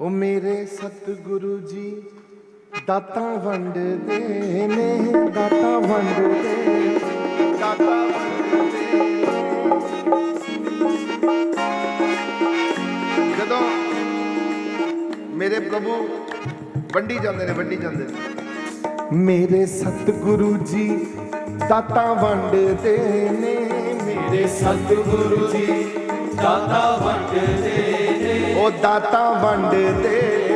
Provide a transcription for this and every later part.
ਉਹ ਮੇਰੇ ਸਤਿਗੁਰੂ ਜੀ, ਦਾਤਾਂ ਵੰਡਦੇ ਨੇ, ਦਾਤਾਂ ਵੰਡਦੇ ਦਾਤਾਂ ਵੰਡਦੇ ਜਦੋਂ ਮੇਰੇ ਪ੍ਰਭੂ ਵੰਡੀ ਜਾਂਦੇ ਨੇ, ਵੰਡੀ ਜਾਂਦੇ ਨੇ। ਮੇਰੇ ਸਤਿਗੁਰੂ ਜੀ, ਦਾਤਾਂ ਵੰਡਦੇ ਨੇ। ਮੇਰੇ ਸਤਿਗੁਰੂ ਜੀ, ਦਾਤਾ ਵੰਡਦੇ ਉਹ ਦਾਤਾਂ ਵੰਡਦੇ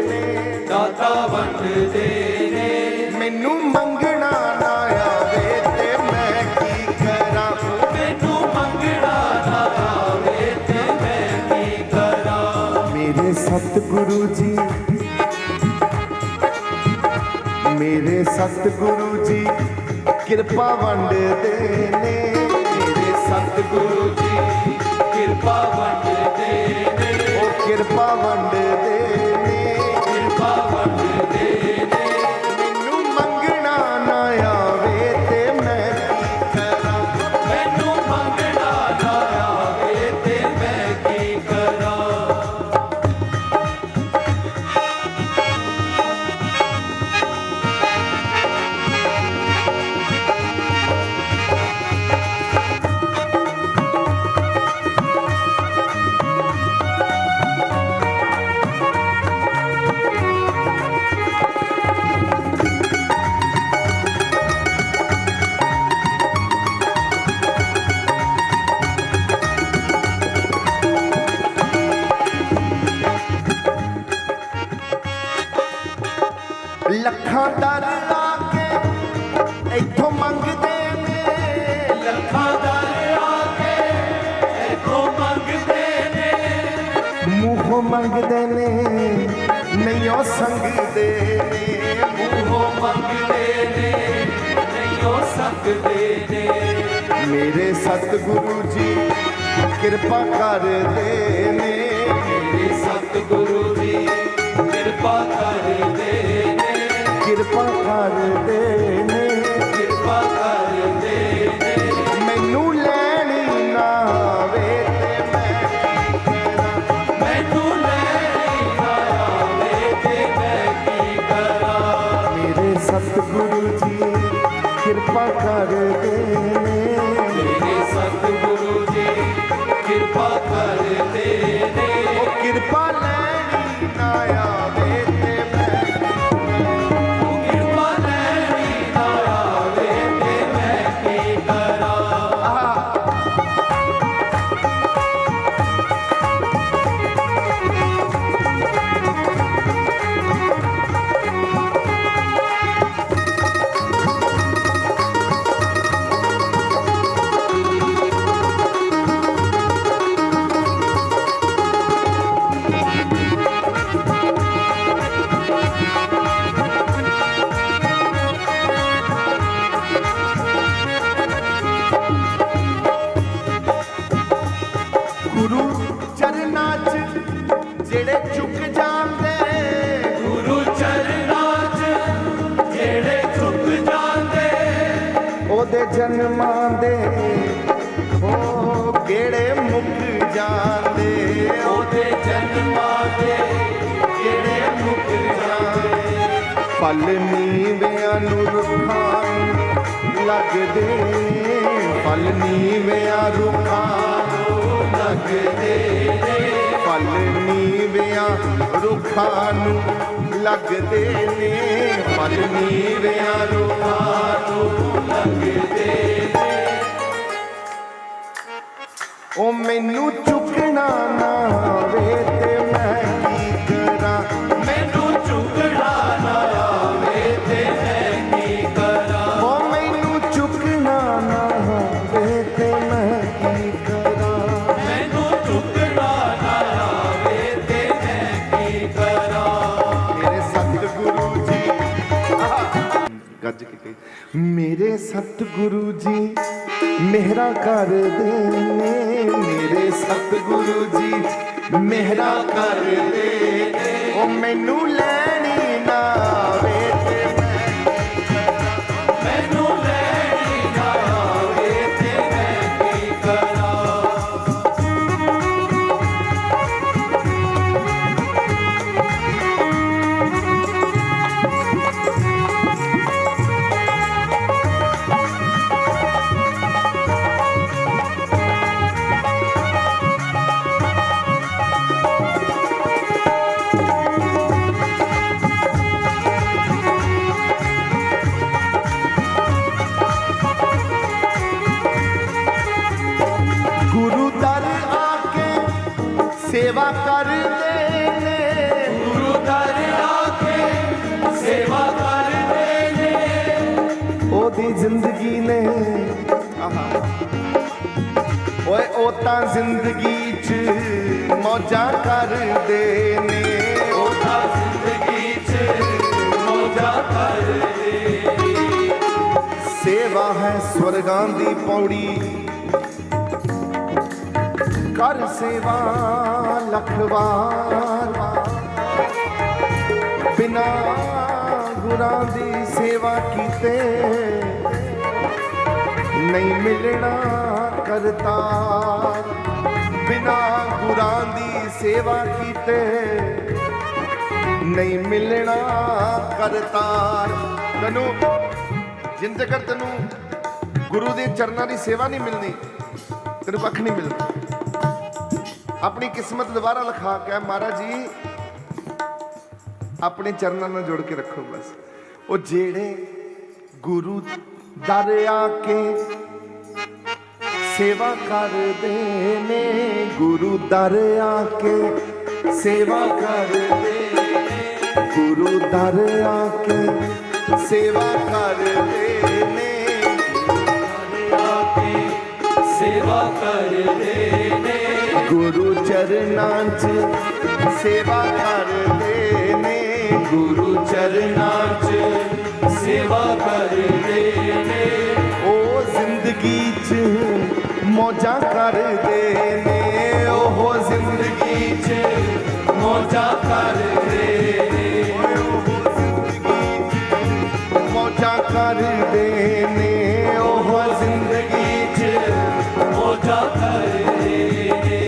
ਨੇ। ਦਾਤਾ ਵੰਡਦੇ ਨੇ। ਮੈਨੂੰ ਮੰਗਣਾ ਨਾ ਆਵੇ ਤੇ ਮੈਂ ਕੀ ਕਰਾਂ? ਮੈਨੂੰ ਮੰਗਣਾ ਨਾ ਆਵੇ ਤੇ ਮੈਂ ਕੀ ਕਰਾਂ? ਮੇਰੇ ਸਤਿਗੁਰੂ ਜੀ ਮੇਰੇ ਸਤਿਗੁਰੂ ਜੀ ਕਿਰਪਾ ਵੰਡਦੇ ਨੇ। ਮੇਰੇ ਸਤਿਗੁਰੂ ਜੀ ਕਿਰਪਾ ਉਹ ਕਿਰਪਾ ਵੰਡ ਨੇ ਮੂੰਹੋਂ ਮੰਗਦੇ ਨੇ ਨਹੀਂ ਉਹ ਸੰਗਦੇ ਨੇ। ਮੂੰਹੋਂ ਮੰਗਦੇ ਨੇ ਨਹੀਂ ਹੋ ਸਕਦੇ ਨੇ। ਮੇਰੇ ਸਤਿਗੁਰੂ ਜੀ ਕਿਰਪਾ ਕਰਦੇ ਨੇ। ਮੇਰੇ ਸਤਿਗੁਰੂ ਜੀ ਕਿਰਪਾ ਕਰਦੇ ਨੇ। ਕਿਰਪਾ ਕਰਦੇ ਨੇ। ਮੇਰੇ ਸਤਿਗੁਰੂ ਉਹਦੇ ਜਨਮਾਂ ਦੇ ਉਹ ਕਿਹੜੇ ਮੁੱਕ ਜਾਂਦੇ ਉਹਦੇ ਜਨਮਾਂ ਦੇ ਜਿਹੜੇ ਮੁੱਕ ਜਾਂਦੇ ਫਲ ਨੀਵਿਆਂ ਨੂੰ ਰੁੱਖਾਂ ਲੱਗਦੇ ਫਲ ਨੀਵਿਆਂ ਰੁੱਖਾਂ ਨੂੰ। ਲੱਗਦੇ ਫਲ ਨੀਵਿਆਂ ਰੁੱਖਾਂ ਨੂੰ ਲੱਗਦੇ ਨੇ ਫਲ ਨੀਵਿਆਂ ਰੁੱਖਾਂ ਨੂੰ ਲੱਗਦੇ ਉਹ ਮੈਨੂੰ ਚੁੱਕਣਾ ਨਾ ਆਵੇ ਤੇ ਮੈਂ ਕੀ ਕਰਾਂ? ਮੈਨੂੰ ਝੁਕਣਾ ਨਾ ਆਵੇ ਤੇ ਮੈਂ ਕੀ ਕਰਾਂ? ਉਹ ਮੈਨੂੰ ਚੁੱਕਣਾ ਨਾ ਆਵੇ ਤੇ ਮੈਂ ਕੀ ਕਰਾਂ? ਮੈਨੂੰ ਝੁਕਣਾ ਨਾ ਆਵੇ ਤੇ ਮੈਂ ਕੀ ਕਰਾਂ? ਮੇਰੇ ਸਤਿਗੁਰੂ ਜੀ ਗੱਜ ਕੇ ਮੇਰੇ ਸਤਿਗੁਰੂ ਜੀ ਮਿਹਰਾ ਕਰਦੇ ਨੇ ਮੇਰੇ ਸਤਿਗੁਰੂ ਜੀ ਮਿਹਰਾ ਕਰਦੇ ਨੇ ਦੀ ਜ਼ਿੰਦਗੀ ਨੇ। ਆਹਾ। ਓਏ ਉਹ ਤਾਂ ਜ਼ਿੰਦਗੀ 'ਚ ਮੌਜਾਂ ਕਰਦੇ ਨੇ। ਉਹ ਤਾਂ ਜ਼ਿੰਦਗੀ 'ਚ ਮੌਜਾਂ ਕਰਦੇ ਸੇਵਾ ਹੈ ਸਵਰਗਾਂ ਦੀ ਪੌੜੀ। ਕਰ ਸੇਵਾ ਲਖਵਾਰ ਬਿਨਾ ਗੁਰਾਂ ਦੀ ਸੇਵਾ ਕੀਤੇ। ਨਹੀਂ ਮਿਲਣਾ ਕਰਤਾ। ਬਿਨਾ ਗੁਰਾਂ ਦੀ ਸੇਵਾ ਕੀਤੇ ਨਹੀਂ ਮਿਲਣਾ ਕਰਤਾਰ ਤੈਨੂੰ ਜਿੰਨ ਤੱਕ ਤੈਨੂੰ ਗੁਰੂ ਦੇ ਚਰਨਾਂ ਦੀ ਸੇਵਾ ਨਹੀਂ ਮਿਲਣੀ, ਤੈਨੂੰ ਕੱਖ ਨਹੀਂ ਮਿਲਦਾ ਆਪਣੀ ਕਿਸਮਤ ਦੁਬਾਰਾ ਲਿਖਾ ਕੇ ਮਹਾਰਾਜ ਜੀ, ਆਪਣੇ ਚਰਨਾਂ ਨਾਲ ਜੋੜ ਕੇ ਰੱਖੋ ਬਸ। ਉਹ ਜਿਹੜੇ ਗੁਰੂ ਦਰ ਆ ਕੇ ਸੇਵਾ ਕਰਦੇ ਨੇ ਗੁਰੂ ਦਰ ਆ ਕੇ। ਸੇਵਾ ਕਰਦੇ ਨੇ ਗੁਰੂ ਦਰ ਆ ਕੇ। ਸੇਵਾ ਕਰਦੇ ਨੇ ਆ ਕੇ ਸੇਵਾ ਕਰਦੇ ਨੇ ਗੁਰੂ ਚਰਨਾਂ 'ਚ। ਸੇਵਾ ਕਰਦੇ ਨੇ ਗੁਰੂ ਚਰਨਾਂ 'ਚ। ਸੇਵਾ ਕਰਦੇ ਨੇ। ਜ਼ਿੰਦਗੀ 'ਚ ਮੌਜਾਂ ਕਰਦੇ ਨੇ, ਉਹ ਜ਼ਿੰਦਗੀ 'ਚ ਮੌਜਾਂ ਕਰਦੇ ਨੇ। ਮੌਜਾਂ ਕਰਦੇ ਨੇ, ਉਹ ਜ਼ਿੰਦਗੀ 'ਚ ਮੌਜਾਂ ਕਰਦੇ ਨੇ।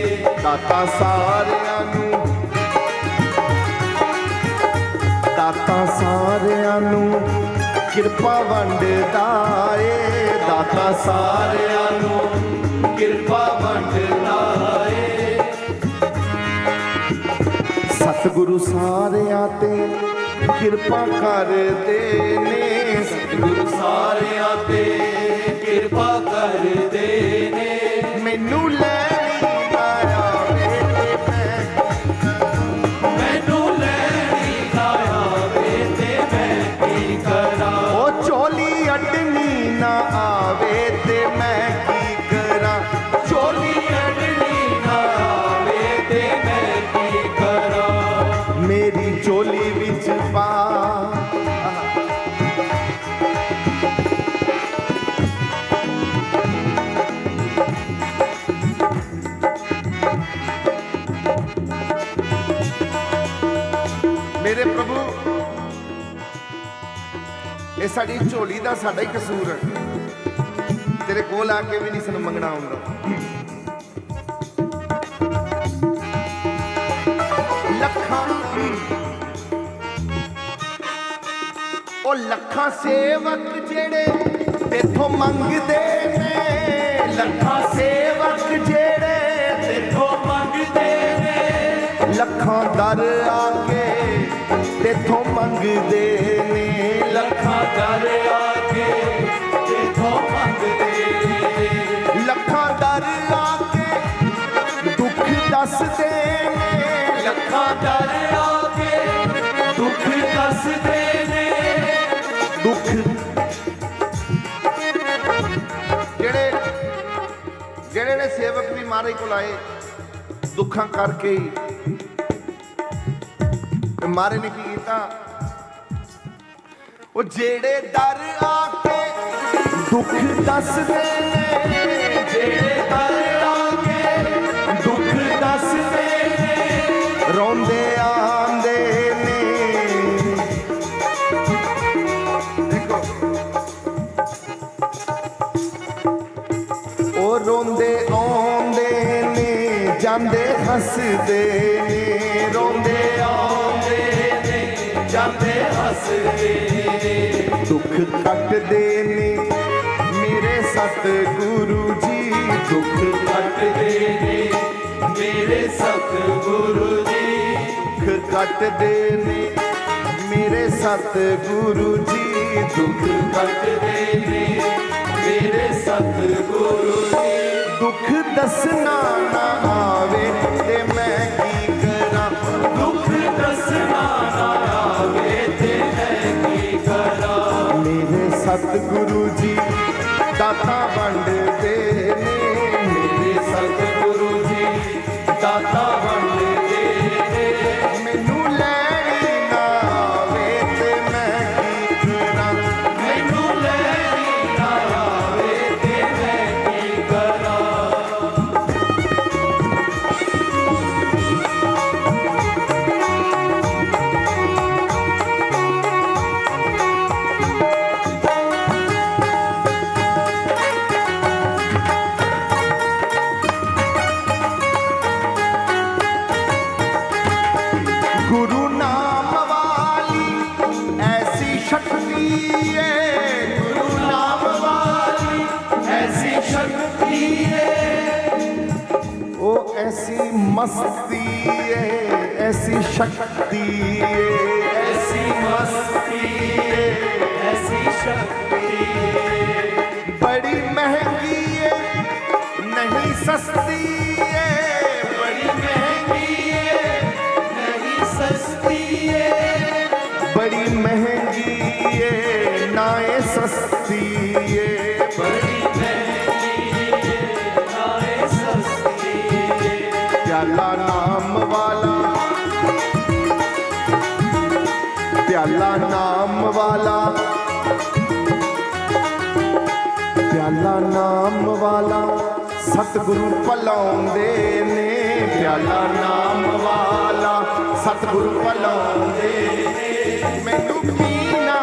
ਦਾਤਾ ਸਾਰਿਆਂ ਨੂੰ, ਦਾਤਾ ਸਾਰਿਆਂ ਨੂੰ ਕਿਰਪਾ ਵੰਡਦਾ ਏ। ਦਾਤਾ ਸਾਰਿਆਂ ਨੂੰ ਕਿਰਪਾ ਵੰਡਦਾ ਏ ਸਤਿਗੁਰੂ ਸਾਰਿਆਂ ਤੇ ਕਿਰਪਾ ਕਰਦੇ ਨੇ। ਸਤਿਗੁਰੂ ਸਾਰਿਆਂ ਤੇ ਕਿਰਪਾ ਕਰਦੇ ਨੇ। ਮੈਨੂੰ ਲੈਣੀ ਸਾਡੀ ਝੋਲੀ ਦਾ ਸਾਡਾ ਹੀ ਕਸੂਰ ਹੈ। ਤੇਰੇ ਕੋਲ ਆ ਕੇ ਵੀ ਨਹੀਂ ਸਾਨੂੰ ਮੰਗਣਾ ਆਉਂਦਾ। ਲੱਖਾਂ ਉਹ ਲੱਖਾਂ ਸੇਵਕ ਜਿਹੜੇ ਤੇਥੋਂ ਮੰਗਦੇ ਨੇ। ਲੱਖਾਂ ਸੇਵਕ ਜਿਹੜੇ ਤੇਥੋਂ ਮੰਗਦੇ ਨੇ। ਲੱਖਾਂ ਦਰ ਆ ਕੇ ਤੇਥੋਂ ਮੰਗਦੇ ਨੇ। ਲੱਖਾਂ ਦਰ ਆ ਕੇ ਤੇਥੋਂ ਮੰਗਦੇ ਨੇ। ਲੱਖਾਂ ਦਰ ਆ ਕੇ ਦੁੱਖ ਦੱਸਦੇ ਨੇ। ਲੱਖਾਂ ਦਰ ਆ ਕੇ ਦੁੱਖ ਦੱਸਦੇ ਨੇ। ਦੁੱਖ ਜਿਹੜੇ ਜਿਹੜੇ ਨੇ ਸੇਵਕ ਵੀ ਮਾਰੇ ਕੋਲ ਆਏ ਦੁੱਖਾਂ ਕਰਕੇ ਹੀ ਤੇ ਮਾਰੇ ਨੇ ਕੀ ਕੀਤਾ? ਉਹ ਜਿਹੜੇ ਦਰ ਆ ਕੇ ਦੁੱਖ ਦੱਸਦੇ ਨੇ, ਜਿਹੜੇ ਦਰ ਆ ਕੇ ਦੁੱਖ ਦੱਸਦੇ ਨੇ, ਰੋਂਦੇ ਆਂਦੇ ਨੇ। ਦੇਖੋ, ਉਹ ਰੋਂਦੇ ਆਉਂਦੇ ਨੇ, ਜਾਂਦੇ ਹੱਸਦੇ ਨੇ, ਰੋਂਦੇ ਦੁੱਖ ਕੱਟਦੇ ਨੇ ਮੇਰੇ ਸਤ ਗੁਰੂ ਜੀ। ਦੁੱਖ ਕੱਟਦੇ ਨੇ ਮੇਰੇ ਸਤਿਗੁਰੂ ਜੀ। ਦੁੱਖ ਕੱਟਦੇ ਨੇ ਮੇਰੇ ਸਤ ਗੁਰੂ ਜੀ। ਦੁੱਖ ਕੱਟਦੇ ਨੇ ਮੇਰੇ ਸਤਿਗੁਰੂ ਜੀ। ਦੁੱਖ ਦੱਸਣਾ ਨਾ ਆਵੇ। Tata. मस्ती है ऐसी शक्ति ऐसी मस्ती ऐसी शक्ति बड़ी महँगी है नहीं सस्ती ਪਿਆਲਾ ਨਾਮ ਵਾਲਾ। ਪਿਆਲਾ ਨਾਮ ਵਾਲਾ। ਸਤਿਗੁਰੂ ਭਲਾਉਂਦੇ ਨੇ, ਪਿਆਲਾ ਨਾਮ ਵਾਲਾ। ਸਤਿਗੁਰੂ ਭਲਾਉਂਦੇ ਨੇ। ਮੈਨੂੰ ਪੀਣਾ